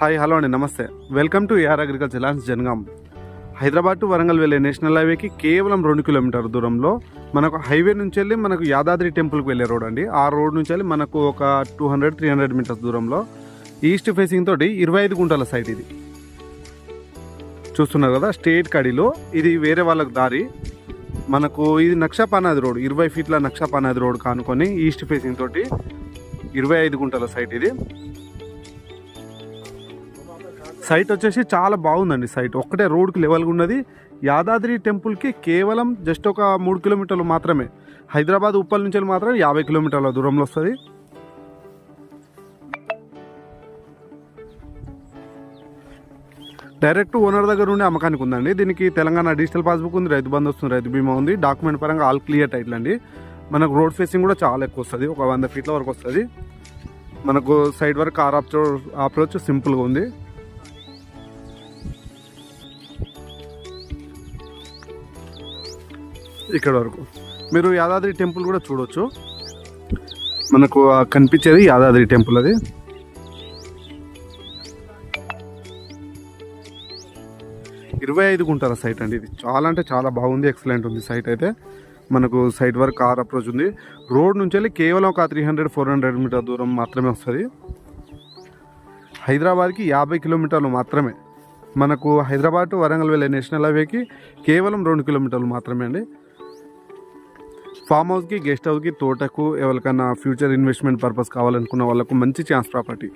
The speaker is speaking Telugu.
హాయ్ హలో అండి నమస్తే. Welcome to AR agriculture lands Jangaon. Hyderabad to Warangal వెళ్ళే నేషనల్ హైవేకి కేవలం రెండు కిలోమీటర్ దూరంలో మనకు హైవే నుంచి వెళ్ళి మనకు యాదాద్రి టెంపుల్కి వెళ్ళే రోడ్ అండి. ఆ రోడ్ నుంచి వెళ్ళి మనకు ఒక two hundred three hundred meters దూరంలో ఈస్ట్ ఫేసింగ్ తోటి ఇరవై ఐదు గుంటల సైట్ ఇది. చూస్తున్నారు కదా స్టేట్ కడిలో ఇది వేరే వాళ్ళకి దారి. మనకు ఇది నక్షపానాది రోడ్ ఇరవై ఫీట్ల నక్షపానాది రోడ్ కానుకొని ఈస్ట్ ఫేసింగ్ తోటి ఇరవై ఐదు గుంటల సైట్ ఇది. సైట్ వచ్చేసి చాలా బాగుందండి సైట్. ఒక్కటే రోడ్కి లెవెల్గా ఉన్నది. యాదాద్రి టెంపుల్కి కేవలం జస్ట్ ఒక మూడు కిలోమీటర్లు మాత్రమే. హైదరాబాద్ ఉప్పల్ నుంచి మాత్రం యాభై కిలోమీటర్ల దూరంలో వస్తుంది. డైరెక్ట్ ఓనర్ దగ్గర ఉండే అమ్మకానికి ఉందండి. దీనికి తెలంగాణ డిజిటల్ పాస్బుక్ ఉంది రైతు బంధు వస్తుంది రైతు బీమా ఉంది. డాక్యుమెంట్ పరంగా ఆల్ క్లియర్ టైటిల్ అండి. మనకు రోడ్ ఫేసింగ్ కూడా చాలా ఎక్కువ వస్తుంది. ఒక వంద ఫీట్ల వరకు వస్తుంది. మనకు సైడ్ వరకు కార్ అప్రోచ్ అప్రోచ్ సింపుల్గా ఉంది. ఇక్కడ వరకు. మీరు యాదాద్రి టెంపుల్ కూడా చూడొచ్చు. మనకు కనిపించేది యాదాద్రి టెంపుల్ అది. ఇరవై ఐదు గుంటల సైట్ అండి ఇది. చాలా అంటే చాలా బాగుంది ఎక్సలెంట్ ఉంది సైట్ అయితే. మనకు సైట్ వరకు కార్ అప్రోచ్ ఉంది. రోడ్ నుంచి వెళ్ళి కేవలం ఒక three hundred four hundred meter దూరం మాత్రమే వస్తుంది. హైదరాబాద్కి యాభై కిలోమీటర్లు మాత్రమే. మనకు హైదరాబాద్ టు వరంగల్ వెళ్ళే నేషనల్ హైవేకి కేవలం రెండు కిలోమీటర్లు మాత్రమే అండి. ఫామ్ హౌస్కి గెస్ట్ హౌస్కి తోటకు ఎవరికైనా ఫ్యూచర్ ఇన్వెస్ట్మెంట్ పర్పస్ కావాలనుకున్న వాళ్ళకు మంచి ఛాన్స్ ప్రాపర్టీ.